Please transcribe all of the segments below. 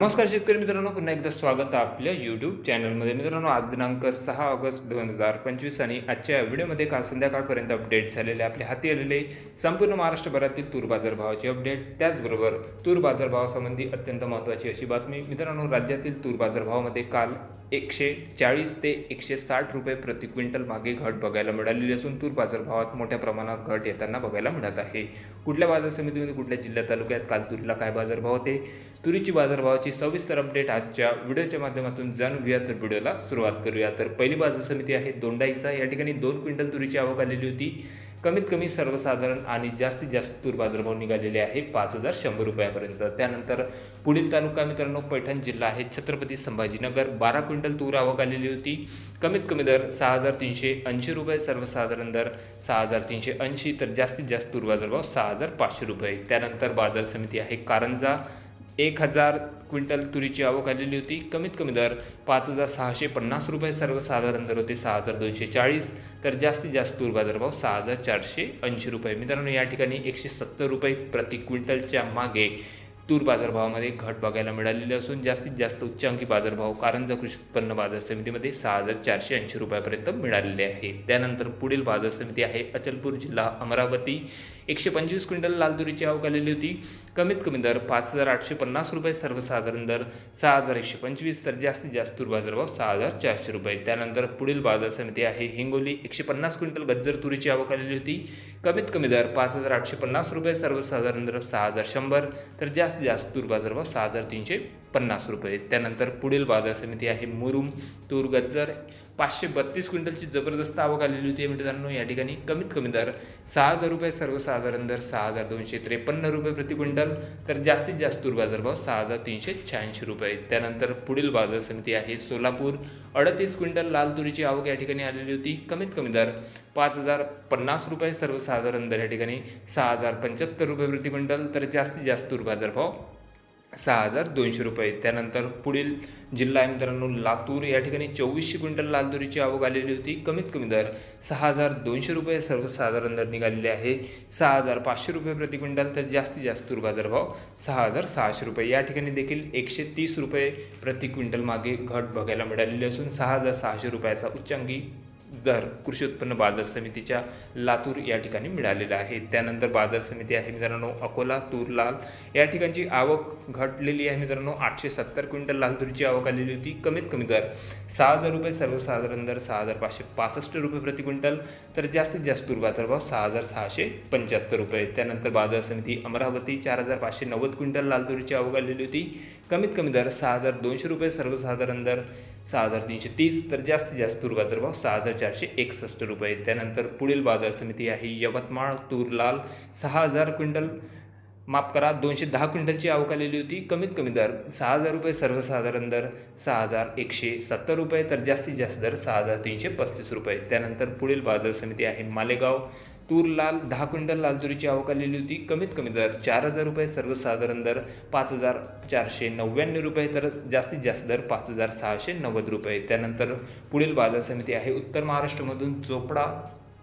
नमस्कार शेतकरी मित्रांनो पुन्हा एकदा स्वागत आहे आपल्या यूट्यूब चॅनलमध्ये मित्रांनो आज दिनांक सहा ऑगस्ट दोन हजार पंचवीस आणि आजच्या व्हिडिओमध्ये काल संध्याकाळपर्यंत अपडेट झालेले आपल्या हाती आलेले संपूर्ण महाराष्ट्रभरातील तूर बाजारभावाचे अपडेट त्याचबरोबर तूर बाजारभावासंबंधी अत्यंत महत्त्वाची अशी बातमी. मित्रांनो राज्यातील तूर बाजारभावामध्ये काल एकशे चाळीस ते एकशे साठ रुपये प्रति क्विंटल मागे घट बघायला मिळालेली असून तूर बाजारभावात मोठ्या प्रमाणात घट येताना बघायला मिळत आहे. कुठल्या बाजार समितीमध्ये कुठल्या जिल्ह्या तालुक्यात काल तुरीला काय बाजारभाव होते? तुरीची बाजारभावाची सविस्तर अपडेट आजच्या व्हिडिओच्या माध्यमातून जाणून घेऊया. तर व्हिडिओला सुरुवात करूया. तर पहिली बाजार समिती आहे दोंडाईचा. या ठिकाणी दोन क्विंटल तुरीची आवक आलेली होती. कमीत कमी सर्वसाधारण आणि जास्तीत जास्त तूर बाजारभाव निघालेले आहे पाच हजार शंभर रुपयापर्यंत. त्यानंतर पुढील तालुका मित्रांनो पैठण जिल्हा आहे. छत्रपती संभाजीनगर बारा क्विंटल तूर आवक आलेली होती. कमीत कमी दर सहा हजार तीनशे ऐंशी रुपये सर्वसाधारण दर सहा हजार तीनशे ऐंशी तर जास्तीत जास्त तूर बाजारभाव सहा हजार पाचशे रुपये. त्यानंतर बाजार समिती आहे कारंजा एक हजार क्विंटल तुरीची आवक आलेली होती. कमीत कमी दर पाच हजार सहाशे पन्नास रुपये. सर्वसाधारण दर होते सहा हजार दोनशे चाळीस. तर जास्तीत जास्त तूर बाजारभाव सहा हजार चारशे ऐंशी रुपये. मित्रांनो या ठिकाणी एकशे सत्तर रुपये प्रति क्विंटलच्या मागे तूर बाजारभावामध्ये घट बघायला मिळालेली असून जास्तीत जास्त उच्चांकी बाजारभाव कारंजा कृषी उत्पन्न बाजार समितीमध्ये सहा हजार चारशे ऐंशी रुपयापर्यंत मिळालेले आहे. त्यानंतर पुढील बाजार समिती आहे अचलपूर जिल्हा अमरावती. एकशे पंचवीस क्विंटल लाल तुरीची आवक आलेली होती. कमीत कमी दर पाच हजार आठशे पन्नास रुपये सर्वसाधारण दर सहा हजार एकशे पंचवीस तर जास्तीत जास्त तूर बाजारभाव सहा हजार चारशे रुपये. त्यानंतर पुढील बाजार समिती आहे हिंगोली. एकशे पन्नास क्विंटल गज्जर तुरीची आवक आलेली होती. कमीत कमी दर पाच हजार आठशे पन्नास रुपये सर्वसाधारण दर सहा हजार शंभर तर जास्तीत जास्त तूर बाजारभाव सहा हजार तीनशे पन्नास रुपये. त्यानंतर पुढील बाजार समिती आहे मुरुम. तूर गज्जर पाचशे बत्तीस क्विंटलची जबरदस्त आवक आलेली होती मित्रांनो या ठिकाणी कमीत कमी दर सहा हजार रुपये सर्वसाधारण दर सहा हजार दोनशे त्रेपन्न रुपये प्रति क्विंटल तर जास्तीत जास्त तूर बाजारभाव सहा हजार तीनशे शहाऐंशी रुपये. त्यानंतर पुढील बाजार समिती आहे सोलापूर. अडतीस क्विंटल लाल तुरीची आवक या ठिकाणी आलेली होती. कमीत कमी दर पाच हजार पन्नास रुपये सर्वसाधारण दर या ठिकाणी सहा हजार पंच्याहत्तर रुपये प्रति क्विंटल तर जास्तीत जास्त तूर बाजारभाव सहा हजार दोनशे रुपये. त्यानंतर पुढील जिल्हा आहे मित्रांनो लातूर. या ठिकाणी चोवीसशे क्विंटल लाल तुरीची आवक आलेली होती. कमीत कमी दर सहा हजार दोनशे रुपये सर्वसाधारण दर निघालेले आहे. सहा हजार पाचशे रुपये प्रति क्विंटल तर जास्तीत जास्त तूर बाजारभाव सहा हजार सहाशे रुपये. या ठिकाणी देखील एकशे तीस रुपये प्रति क्विंटल मागे घट बघायला मिळालेली असून सहा हजार सहाशे रुपयाचा उच्चांकी दर कृषी उत्पन्न बाजार समितीच्या लातूर या ठिकाणी मिळालेला आहे. त्यानंतर बाजार समिती आहे मित्रांनो अकोला तूर लाल. या ठिकाणची आवक घटलेली आहे मित्रांनो. आठशे सत्तर क्विंटल लाल तुरीची आवक आलेली होती. कमीत कमी दर सहा हजार रुपये सर्वसाधारण दर सहा हजार पाचशे पासष्ट रुपये प्रति क्विंटल. तर जास्तीत जास्त तूर बाजारभाव सहा हजार सहाशे पंच्याहत्तर रुपये. त्यानंतर बाजार समिती अमरावती चार हजार पाचशे नव्वद क्विंटल लाल तुरीची आवक आलेली होती. कमीत कमी दर सहा हजार दोनशे रुपये सर्वसाधारण दर सहा हजार तीनशे तीस तर जास्तीत जास्त तूर बाजारभाव सहा हजार चारशे एकसष्ट रुपये. त्यानंतर पुढील बाजार समिती आहे यवतमाळ तूर लाल सहा हजार क्विंटल. माफ करा दोनशे दहा क्विंटलची आवक आलेली होती. कमीत कमी दर सहा हजार रुपये सर्वसाधारण दर सहा हजार एकशे सत्तर रुपये तर जास्तीत जास्त दर सहा हजार तीनशे पस्तीस रुपये. त्यानंतर पुढील बाजार समिती आहे मालेगाव तूर लाल दहा क्विंटल लाल तुरीची आवक आलेली होती. कमीत कमी दर चार हजार रुपये सर्वसाधारण दर पाच हजार चारशे नव्याण्णव रुपये तर जास्तीत जास्त दर पाच हजार सहाशे नव्वद रुपये. त्यानंतर पुढील बाजार समिती आहे उत्तर महाराष्ट्रामधून चोपडा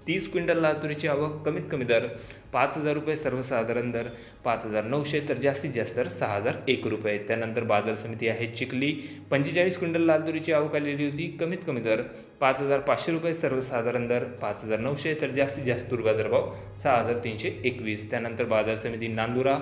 तीस क्विंटल लातुरीची आवक कमीत कमी दर पाच हजार रुपये सर्वसाधारण दर पाच हजार नऊशे तर जास्तीत जास्त दर सहा हजार एक रुपये. त्यानंतर बाजार समिती आहे चिखली. पंचेचाळीस क्विंटल लातुरीची आवक आलेली होती कमीत कमी दर पाच हजार पाचशे रुपये सर्वसाधारण दर पाच हजार नऊशे तर जास्तीत जास्त बाजारभाव सहा हजार तीनशे एकवीस. त्यानंतर बाजार समिती नांदुरा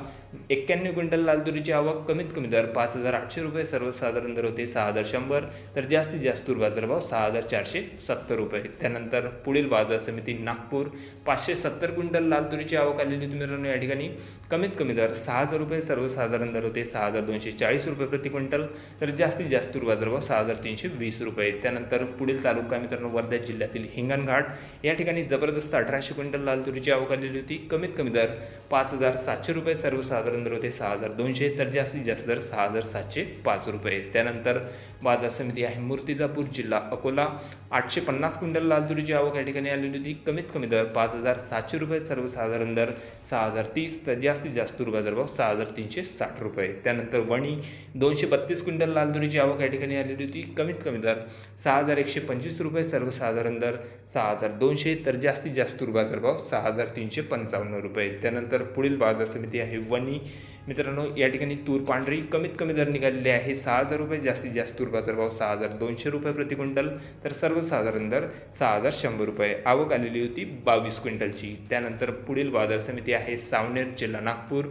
एक्क्याण्णव क्विंटल लालतुरीची आवक कमीत कमी दर पाच हजार आठशे रुपये सर्वसाधारण दर होते सहा हजार शंभर तर जास्तीत जास्त बाजारभाव सहा हजार चारशे सत्तर रुपये. त्यानंतर पुढील बाजार समिती नागपूर. पाचशे सत्तर क्विंटल लाल तुरीची आवक आलेली होती मित्रांनो या ठिकाणी. कमीत कमी दर सहा हजार रुपये सर्वसाधारण दर होते सहा हजार दोनशे चाळीस रुपये प्रति क्विंटल. तर जास्तीत जास्त तूर बाजारभाव सहा हजार तीनशे वीस रुपये. त्यानंतर पुढील तालुका मित्रांनो वर्धा जिल्ह्यातील हिंगणघाट. या ठिकाणी जबरदस्त अठराशे क्विंटल लाल तुरीची आवक आलेली होती. कमीत कमी दर पाच हजार सातशे रुपये सर्वसाधारण दर होते सहा हजार दोनशे. तर जास्तीत जास्त दर सहा हजार सातशे पाच रुपये. त्यानंतर बाजार समिती आहे मूर्तिजापूर जिल्हा अकोला. आठशे पन्नास क्विंटल लाल तुरीची आवक या ठिकाणी आलेली होती. कमीत कमी दर पाच हजार सातशे रुपये सर्वसाधारण दर सहा हजार तीस तर जास्तीत जास्त तूर बाजारभाव सहा हजार तीनशे साठ रुपये. त्यानंतर वणी दोनशे बत्तीस क्विंटल लाल तुरीची आवक या ठिकाणी आलेली होती. कमीत कमी दर सहा हजार एकशे पंचवीस रुपये सर्वसाधारण दर सहा हजार दोनशे तर जास्तीत जास्त तूर बाजारभाव सहा हजार तीनशे पंचावन्न रुपये. त्यानंतर पुढील बाजार समिती आहे वणी. मित्रांनो या ठिकाणी तूर पांढरी कमीत कमी दर निघालेली आहे. सहा हजार रुपये जास्तीत जास्त तूर बाजारभाव सहा हजार दोनशे रुपये प्रति क्विंटल तर सर्वसाधारण दर सहा हजार शंभर रुपये. आवक आलेली होती बावीस क्विंटलची. त्यानंतर पुढील बाजार समिती आहे सावनेर जिल्हा नागपूर.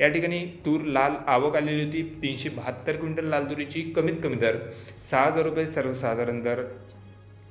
या ठिकाणी तूर लाल आवक आलेली होती तीनशे बहात्तर क्विंटल लाल तुरीची कमीत कमी दर सहा हजार रुपये सर्वसाधारण दर.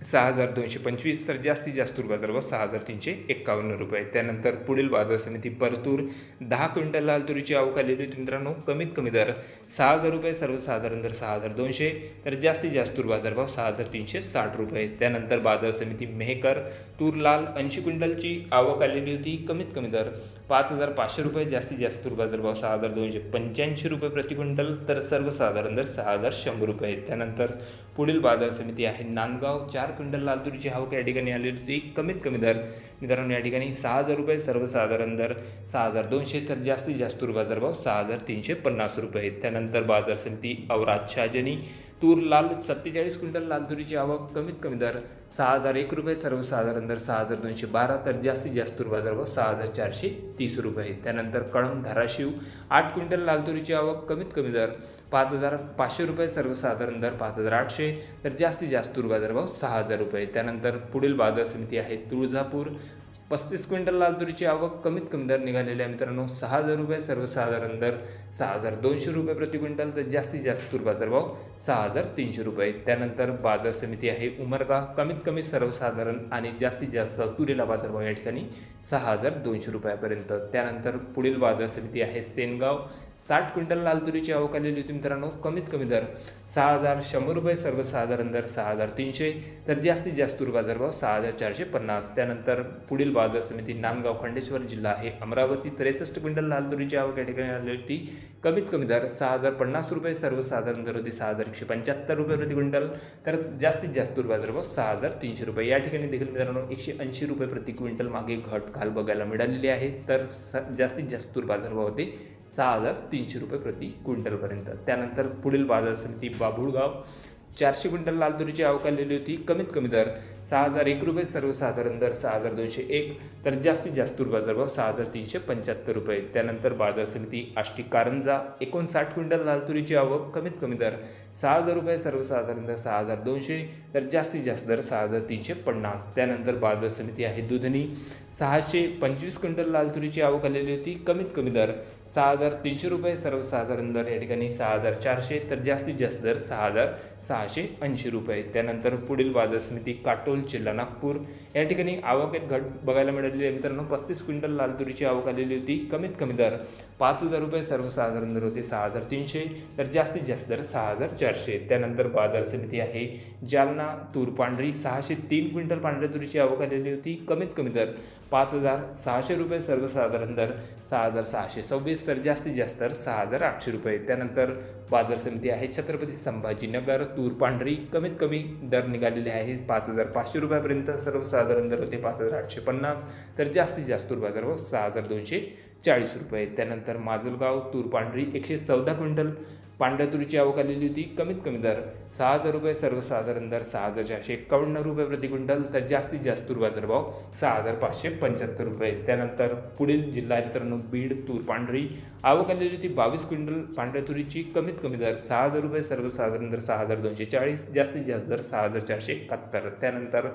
सहा हजार दोनशे पंचवीस तर जास्तीत जास्त तूर बाजारभाव सहा हजार तीनशे एक्कावन्न रुपये. त्यानंतर पुढील बाजार समिती परतूर दहा क्विंटल लाल तुरीची आवक आलेली होती मित्रांनो. कमीत कमी दर सहा हजार रुपये सर्वसाधारण दर सहा हजार दोनशे तर जास्तीत जास्त तूर बाजारभाव सहा हजार तीनशे साठ रुपये. त्यानंतर बाजार समिती मेहकर तूर लाल ऐंशी क्विंटलची आवक आलेली होती कमीत कमी दर पाच हजार पाचशे रुपये. जास्तीत जास्त तूर बाजारभाव सहा हजार दोनशे पंच्याऐंशी रुपये प्रति क्विंटल तर सर्वसाधारण दर सहा हजार शंभर रुपये. त्यानंतर पुढील बाजार समिती आहे नांदगाव चार क्विंटल लाल तुरीची आवक या ठिकाणी आलेली होती. कमीत कमी दर मित्रांनो या ठिकाणी सहा हजार रुपये सर्वसाधारण दर सहा हजार दोनशे तर जास्तीत जास्त बाजारभाव सहा हजार तीनशे पन्नास रुपये. त्यानंतर बाजार समिती औराद शहाजनी तूर लाल सत्तेचाळीस क्विंटल लाल तुरीची आवक कमीत कमी दर सहा हजार एक रुपये सर्वसाधारण दर सहा हजार दोनशे बारा तर जास्तीत जास्त तूर बाजारभाव सहा हजार चारशे तीस रुपये. त्यानंतर कळंब धाराशिव आठ क्विंटल लाल तुरीची आवक कमीत कमी दर पाच हजार पाचशे रुपये सर्वसाधारण दर पाच हजार आठशे तर जास्तीत जास्त तूर बाजारभाव सहा हजार रुपये. त्यानंतर पुढील बाजार समिती आहे तुळजापूर. पस्तीस क्विंटल लाल तुरीची आवक कमीत कमी दर निघालेली आहे मित्रांनो. सहा हजार रुपये सर्वसाधारण दर सहा हजार दोनशे रुपये प्रति क्विंटल तर जास्तीत जास्त तूर बाजारभाव सहा हजार तीनशे रुपये. त्यानंतर बाजार समिती आहे उमरगा. कमीत कमी सर्वसाधारण आणि जास्तीत जास्त तुरीला बाजारभाव या ठिकाणी सहा हजार दोनशे रुपयापर्यंत. त्यानंतर पुढील बाजार समिती आहे सेनगाव. साठ क्विंटल लाल तुरीची आवक आलेली होती मित्रांनो. कमीत कमी दर सहा हजार शंभर रुपये सर्वसाधारण दर सहा हजार तीनशे. तर जास्तीत जास्त तूर बाजारभाव सहा हजार चारशे पन्नास. त्यानंतर पुढील बाजार समिती नांदगाव खंडेश्वर जिल्हा आहे. अमरावती त्रेसष्ट क्विंटल लाल तुरीची आवक या ठिकाणी आली होती. कमीत कमी दर सहा हजार पन्नास रुपये सर्वसाधारण दर होती सहा हजार एकशे पंच्याहत्तर रुपये प्रति क्विंटल. तर जास्तीत जास्त तूर बाजारभाव सहा हजार तीनशे रुपये. या ठिकाणी देखील मित्रांनो एकशे ऐंशी रुपये प्रति क्विंटल मागे घट काल बघायला मिळालेली आहे. तर स जास्तीत जास्त तूर बाजारभाव होते सहा हजार तीनशे रुपये प्रति क्विंटलपर्यंत. त्यानंतर पुढील बाजार समिती बाभुळगाव चारशे क्विंटल लाल तुरीची आवक आलेली होती. कमीत कमी दर सहा हजार एक रुपये सर्वसाधारण दर सहा हजार दोनशे एक तर जास्तीत जास्त तूर बाजारभाव सहा हजार तीनशे पंच्याहत्तर रुपये. त्यानंतर बाजार समिती आष्टी कारंजा एकोणसाठ क्विंटल लाल तुरीची आवक कमीत कमी दर सहा हजार रुपये सर्वसाधारण दर सहा हजार दोनशे तर जास्तीत जास्त दर सहा हजार तीनशे पन्नास. त्यानंतर बाजार समिती आहे दुधनी सहाशे पंचवीस क्विंटल लाल तुरीची आवक आलेली होती. कमीत कमी दर सहा हजार तीनशे रुपये सर्वसाधारण दर या ठिकाणी सहा हजार चारशे तर जास्तीत जास्त दर सहा हजार सहाशे ऐंशी रुपये त्यानंतर पुढील बाजार समिती काटोल जिल्हा नागपूर. या ठिकाणी आवकेत घट बघायला मिळालेली आहे. मित्रांनो पस्तीस क्विंटल लाल तुरीची आवक आलेली होती. कमीत कमी दर पाच हजार रुपये सर्वसाधारण दर होते सहा हजार तीनशे तर जास्तीत जास्त दर सहा हजार चारशे. त्यानंतर बाजार समिती आहे जालना तूर पांढरी सहाशे तीन क्विंटल पांढऱ्या तुरीची आवक आलेली होती. कमीत कमी दर पाच हजार सहाशे रुपये सर्वसाधारण दर सहा हजार सहाशे सव्वीस तर जास्तीत जास्त दर सहा हजार आठशे रुपये. त्यानंतर बाजार समिती आहे छत्रपती संभाजीनगर तूर पांढरी कमीत कमी दर निघालेले आहे. पाच हजार पाचशे रुपयापर्यंत सर्वसाधारण दर होते पाच हजार आठशे पन्नास. तर जास्तीत जास्त तूर बाजारभाव सहा हजार दोनशे चाळीस रुपये. त्यानंतर माजलगाव तूर पांढरी एकशे चौदा क्विंटल पांढरतुरीची आवक आलेली होती. कमीत कमी दर सहा हजार रुपये सर्वसाधारण दर सहा हजार चारशे एक्कावन्न रुपये प्रति क्विंटल तर जास्तीत जास्त तूर बाजारभाव सहा हजार पाचशे पंच्याहत्तर रुपये. त्यानंतर पुढील जिल्हा मित्रांनो बीड तूर पांढरी आवक आलेली होती. बावीस क्विंटल पांढऱ्या तुरीची कमीत कमी दर सहा हजार रुपये सर्वसाधारण दर सहा हजार दोनशे चाळीस जास्तीत जास्त दर सहा हजार चारशे एकाहत्तर. त्यानंतर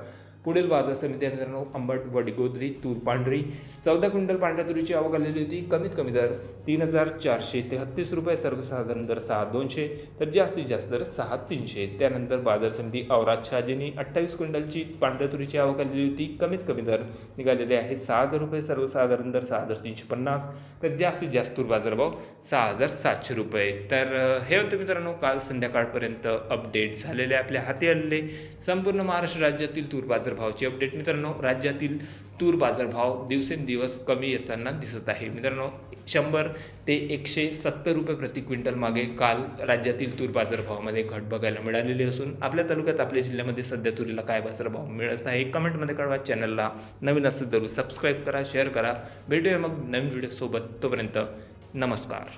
पुढील बाजार समिती आहे. मित्रांनो अंबट वडगोदरी तूर पांढरी. चौदा क्विंटल पांढऱ्या तुरीची आवक आलेली होती. कमीत कमी दर तीन हजार चारशे तेहत्तीस रुपये सर्वसाधारण दर सहा दोनशे तर जास्तीत जास्त दर सहा तीनशे. त्यानंतर बाजार समिती औराज शहाजीनी अठ्ठावीस क्विंटलची पांढऱ्या तुरीची आवक आलेली होती. कमीत कमी दर निघालेले आहे सहा हजार रुपये सर्वसाधारण दर सहा हजार तीनशे पन्नास तर जास्तीत जास्त तूर बाजारभाव सहा हजार सातशे रुपये. तर हे होते मित्रांनो काल संध्याकाळपर्यंत अपडेट झालेले आपल्या हाती आलेले संपूर्ण महाराष्ट्र राज्यातील तूर बाजार बाजारभावाची अपडेट मित्रांनो राज्यातील तूर बाजारभाव दिवसेंदिवस कमी येताना दिसत आहे. मित्रांनो शंभर ते एकशे सत्तर रुपये प्रति क्विंटल मागे काल राज्यातील तूर बाजारभावामध्ये घट बघायला मिळालेली असून आपल्या तालुक्यात आपल्या जिल्ह्यामध्ये सध्या तुरीला काय बाजारभाव मिळत आहे कमेंटमध्ये कळवा. चॅनलला नवीन असेल जरूर सबस्क्राईब करा शेअर करा. भेटूया मग नवीन व्हिडिओसोबत तोपर्यंत नमस्कार.